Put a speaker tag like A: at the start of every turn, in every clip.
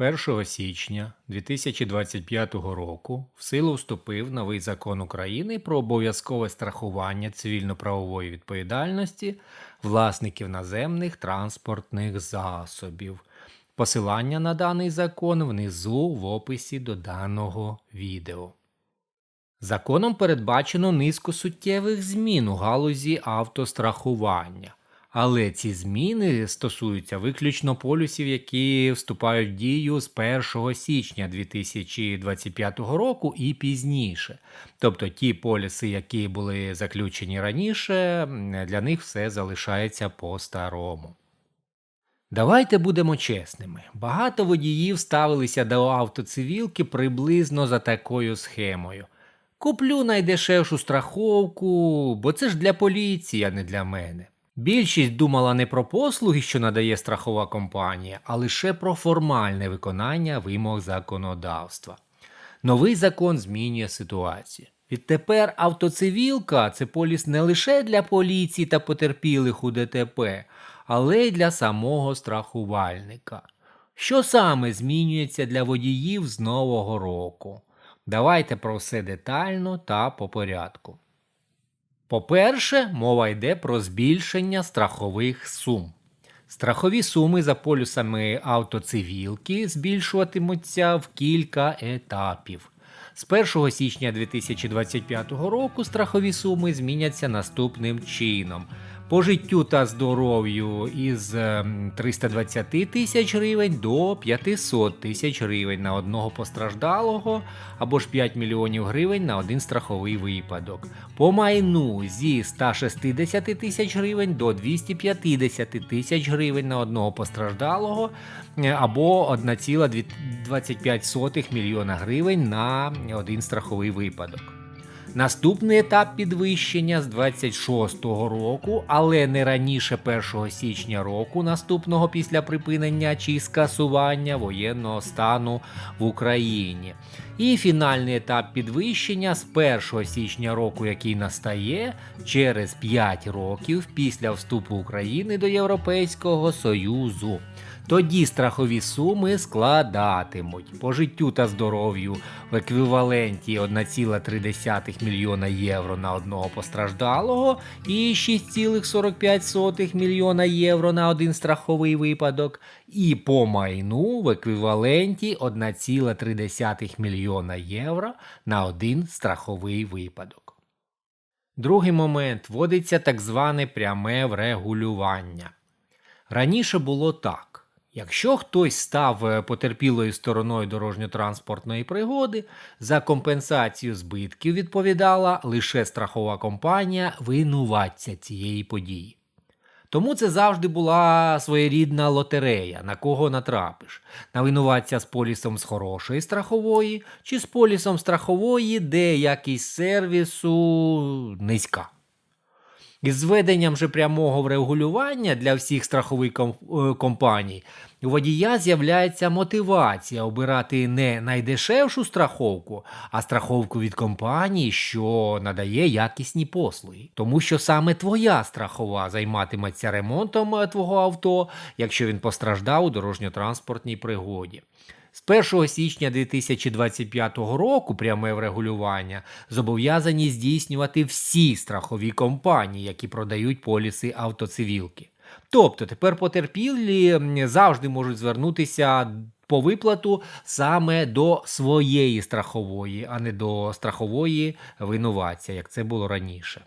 A: 1 січня 2025 року в силу вступив новий закон України про обов'язкове страхування цивільно-правової відповідальності власників наземних транспортних засобів. Посилання на даний закон внизу в описі до даного відео. Законом передбачено низку суттєвих змін у галузі автострахування. Але ці зміни стосуються виключно полюсів, які вступають в дію з 1 січня 2025 року і пізніше. Тобто ті поліси, які були заключені раніше, для них все залишається по-старому. Давайте будемо чесними. Багато водіїв ставилися до автоцивілки приблизно за такою схемою. Куплю найдешевшу страховку, бо це ж для поліції, а не для мене. Більшість думала не про послуги, що надає страхова компанія, а лише про формальне виконання вимог законодавства. Новий закон змінює ситуацію. Відтепер автоцивілка це поліс не лише для поліції та потерпілих у ДТП, але й для самого страхувальника. Що саме змінюється для водіїв з нового року? Давайте про все детально та по порядку. По-перше, мова йде про збільшення страхових сум. Страхові суми за полюсами автоцивілки збільшуватимуться в кілька етапів. З 1 січня 2025 року страхові суми зміняться наступним чином. По життю та здоров'ю із 320 тисяч гривень до 500 тисяч гривень на одного постраждалого або ж 5 мільйонів гривень на один страховий випадок. По майну зі 160 тисяч гривень до 250 тисяч гривень на одного постраждалого або 1,25 мільйона гривень на один страховий випадок. Наступний етап підвищення з 26-го року, але не раніше 1 січня року, наступного після припинення чи скасування воєнного стану в Україні. І фінальний етап підвищення з 1 січня року, який настає через 5 років після вступу України до Європейського Союзу. Тоді страхові суми складатимуть по життю та здоров'ю в еквіваленті 1,3 мільйона євро на одного постраждалого і 6,45 мільйона євро на один страховий випадок, і по майну в еквіваленті 1,3 мільйона євро на один страховий випадок. Другий момент вводиться так зване пряме врегулювання. Раніше було так. Якщо хтось став е, потерпілою стороною дорожньо-транспортної пригоди, за компенсацію збитків відповідала лише страхова компанія винуватця цієї події. Тому це завжди була своєрідна лотерея, на кого натрапиш, на винуватця з полісом з хорошої страхової чи з полісом страхової, де якість сервісу низька. Із зведенням же прямого врегулювання для всіх страхових е, компаній у водія з'являється мотивація обирати не найдешевшу страховку, а страховку від компанії, що надає якісні послуги. Тому що саме твоя страхова займатиметься ремонтом е, твого авто, якщо він постраждав у дорожньо-транспортній пригоді. З 1 січня 2025 року пряме врегулювання зобов'язані здійснювати всі страхові компанії, які продають поліси автоцивілки. Тобто тепер потерпілі завжди можуть звернутися по виплату саме до своєї страхової, а не до страхової винуватця, як це було раніше.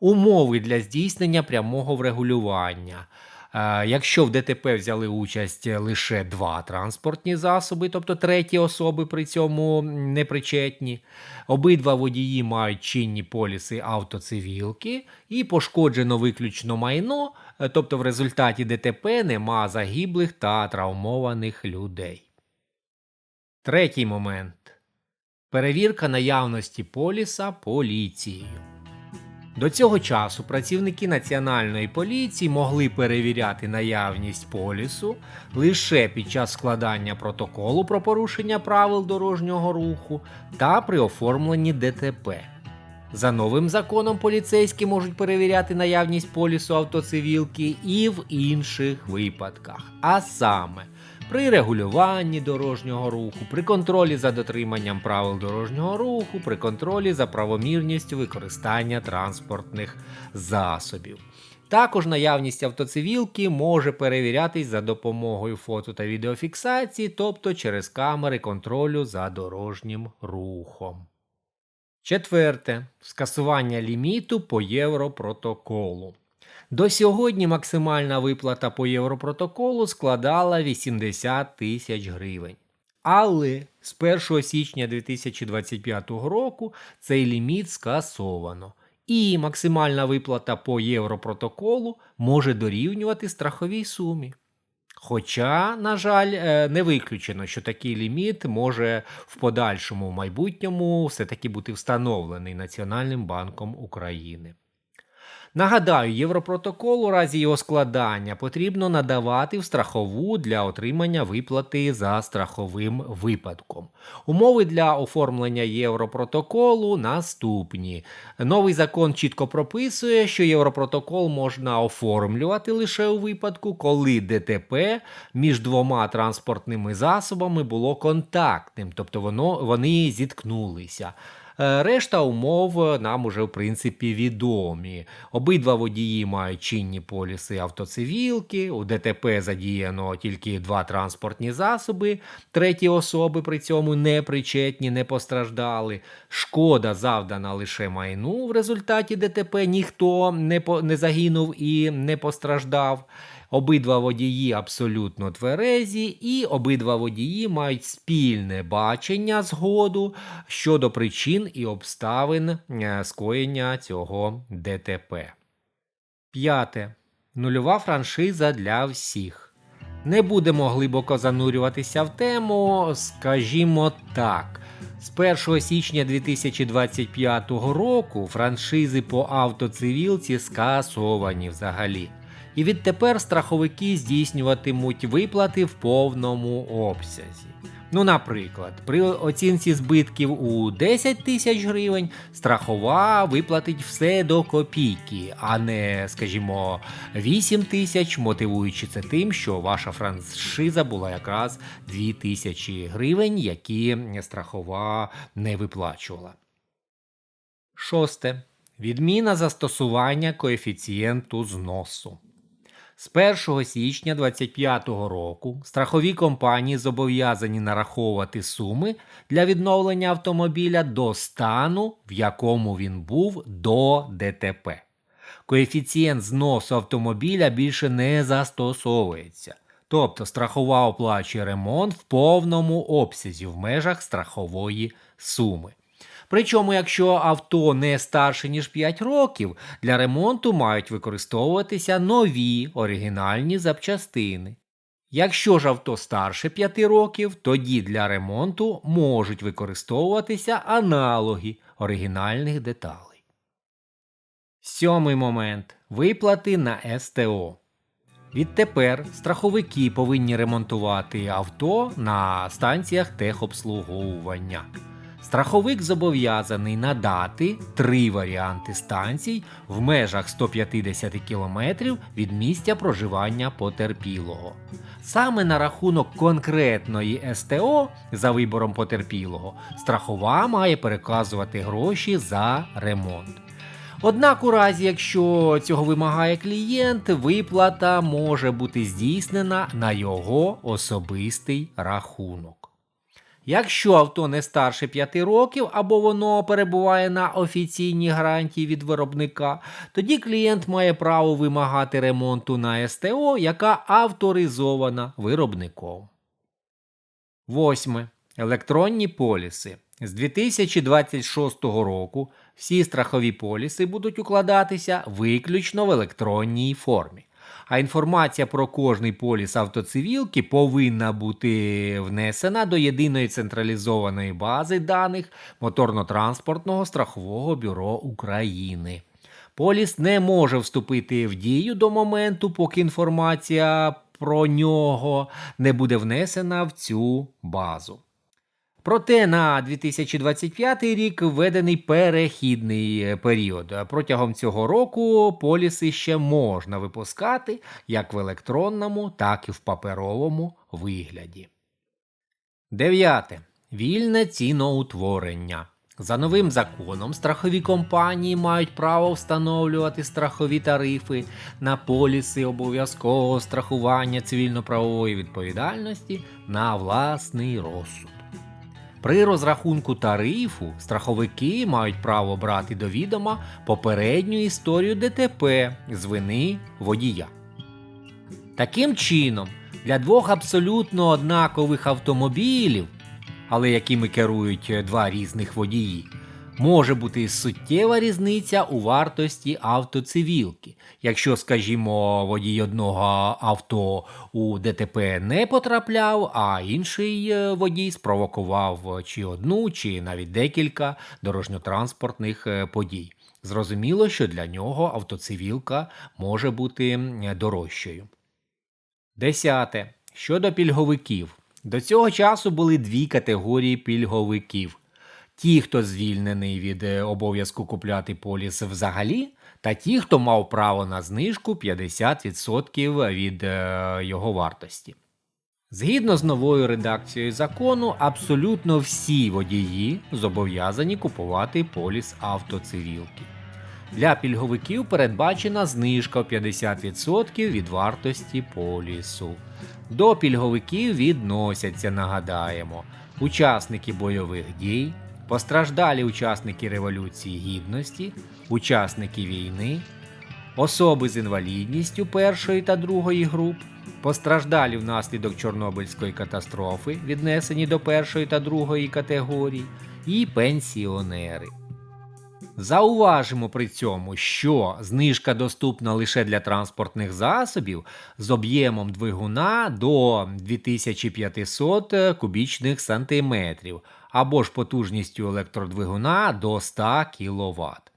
A: Умови для здійснення прямого врегулювання. Е, якщо в ДТП взяли участь лише два транспортні засоби, тобто треті особи при цьому не причетні, обидва водії мають чинні поліси автоцивілки і пошкоджено виключно майно, е, тобто в результаті ДТП нема загиблих та травмованих людей. Третій момент. Перевірка наявності поліса поліцією. До цього часу працівники Національної поліції могли перевіряти наявність полісу лише під час складання протоколу про порушення правил дорожнього руху та при оформленні ДТП. За новим законом поліцейські можуть перевіряти наявність полісу автоцивілки і в інших випадках, а саме при регулюванні дорожнього руху, при контролі за дотриманням правил дорожнього руху, при контролі за правомірністю використання транспортних засобів. Також наявність автоцивілки може перевірятись за допомогою фото та відеофіксації, тобто через камери контролю за дорожнім рухом. Четверте. Скасування ліміту по Європротоколу. До сьогодні максимальна виплата по Європротоколу складала 80 тисяч гривень. Але з 1 січня 2025 року цей ліміт скасовано. І максимальна виплата по Європротоколу може дорівнювати страховій сумі. Хоча, на жаль, е, не виключено, що такий ліміт може в подальшому майбутньому все-таки бути встановлений Національним банком України. Нагадаю, Європротокол у разі його складання потрібно надавати в страхову для отримання виплати за страховим випадком. Умови для оформлення Європротоколу наступні. Новий закон чітко прописує, що Європротокол можна оформлювати лише у випадку, коли ДТП між двома транспортними засобами було контактним, тобто воно, вони зіткнулися. Е, Решта умов нам уже в принципі відомі. Обидва водії мають чинні поліси автоцивілки, у ДТП задіяно тільки два транспортні засоби, треті особи при цьому не причетні, не постраждали. Шкода завдана лише майну. В результаті ДТП ніхто не, по, не загинув і не постраждав. Обидва водії абсолютно тверезі, і обидва водії мають спільне бачення згоду щодо причин і обставин е, скоєння цього ДТП. П'яте. Нульова франшиза для всіх. Не будемо глибоко занурюватися в тему, скажімо так. З 1 січня 2025 року франшизи по автоцивілці скасовані взагалі. І відтепер страховики здійснюватимуть виплати в повному обсязі. Ну, наприклад, при оцінці збитків у 10 тисяч гривень страхова виплатить все до копійки, а не, скажімо, 8 тисяч, мотивуючи це тим, що ваша франшиза була якраз 2 тисячі гривень, які страхова не виплачувала. Шосте. Відміна застосування коефіцієнту зносу. З 1 січня 2025 року страхові компанії зобов'язані нараховувати суми для відновлення автомобіля до стану, в якому він був до ДТП. Коефіцієнт зносу автомобіля більше не застосовується. Тобто страхова оплачує ремонт в повному обсязі в межах страхової суми. Причому, якщо авто не старше ніж 5 років, для ремонту мають використовуватися нові оригінальні запчастини. Якщо ж авто старше 5 років, тоді для ремонту можуть використовуватися аналоги оригінальних деталей. Сьомий момент виплати на СТО. Відтепер страховики повинні ремонтувати авто на станціях техобслуговування. Страховик зобов'язаний надати три варіанти станцій в межах 150 км від місця проживання потерпілого. Саме на рахунок конкретної СТО за вибором потерпілого страхова має переказувати гроші за ремонт. Однак, у разі, якщо цього вимагає клієнт, виплата може бути здійснена на його особистий рахунок. Якщо авто не старше 5 років або воно перебуває на офіційній гарантії від виробника, тоді клієнт має право вимагати ремонту на СТО, яка авторизована виробником. Восьме. Електронні поліси. З 2026 року всі страхові поліси будуть укладатися виключно в електронній формі. А інформація про кожний поліс автоцивілки повинна бути внесена до єдиної централізованої бази даних Моторно-транспортного страхового бюро України. Поліс не може вступити в дію до моменту, поки інформація про нього не буде внесена в цю базу. Проте на 2025 рік введений перехідний період. Протягом цього року поліси ще можна випускати як в електронному, так і в паперовому вигляді. Дев'яте. Вільне ціноутворення. За новим законом страхові компанії мають право встановлювати страхові тарифи на поліси обов'язкового страхування цивільно-правової відповідальності на власний розсуд. При розрахунку тарифу страховики мають право брати до відома попередню історію ДТП з вини водія. Таким чином, для двох абсолютно однакових автомобілів, але якими керують два різних водії, може бути суттєва різниця у вартості автоцивілки. Якщо, скажімо, водій одного авто у ДТП не потрапляв, а інший е, водій спровокував чи одну, чи навіть декілька дорожньо-транспортних е, подій. Зрозуміло, що для нього автоцивілка може бути дорожчою. Десяте. Щодо пільговиків. До цього часу були дві категорії пільговиків: ті, хто звільнений від е, обов'язку купляти поліс взагалі, та ті, хто мав право на знижку 50% від е, його вартості. Згідно з новою редакцією закону, абсолютно всі водії зобов'язані купувати поліс автоцивілки. Для пільговиків передбачена знижка в 50% від вартості полісу. До пільговиків відносяться, нагадаємо, учасники бойових дій, постраждалі учасники Революції Гідності, учасники війни, особи з інвалідністю першої та другої груп, постраждалі внаслідок Чорнобильської катастрофи, віднесені до першої та другої категорії, і пенсіонери. Зауважимо при цьому, що знижка доступна лише для транспортних засобів з об'ємом двигуна до 2500 кубічних сантиметрів або ж потужністю електродвигуна до 100 кВт.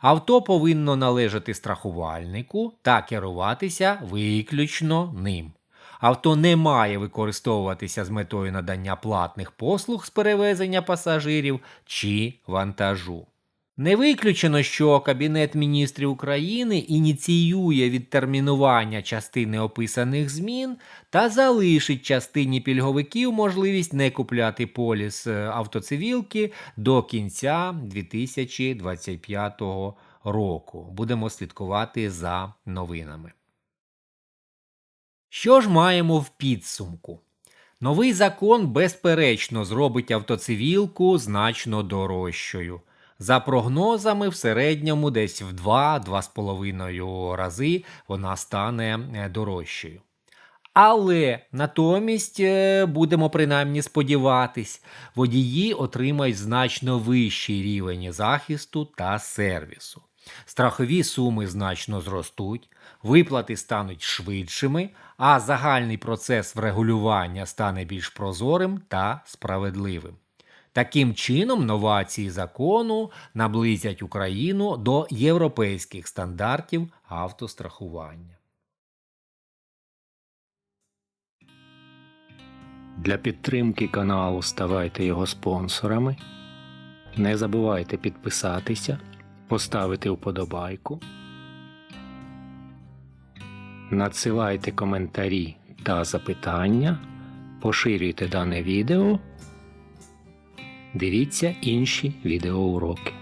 A: Авто повинно належати страхувальнику та керуватися виключно ним. Авто не має використовуватися з метою надання платних послуг з перевезення пасажирів чи вантажу. Не виключено, що Кабінет міністрів України ініціює відтермінування частини описаних змін та залишить частині пільговиків можливість не купляти поліс е, автоцивілки до кінця 2025 року. Будемо слідкувати за новинами. Що ж маємо в підсумку? Новий закон безперечно зробить автоцивілку значно дорожчою. За прогнозами, в середньому десь в 2-2,5 рази вона стане е, дорожчою. Але натомість е, будемо принаймні сподіватись, водії отримають значно вищий рівень захисту та сервісу. Страхові суми значно зростуть, виплати стануть швидшими, а загальний процес врегулювання стане більш прозорим та справедливим. Таким чином, новації закону наблизять Україну до європейських стандартів автострахування.
B: Для підтримки каналу ставайте його спонсорами. Не забувайте підписатися, поставити вподобайку. Надсилайте коментарі та запитання, поширюйте дане відео. Дивіться інші відеоуроки.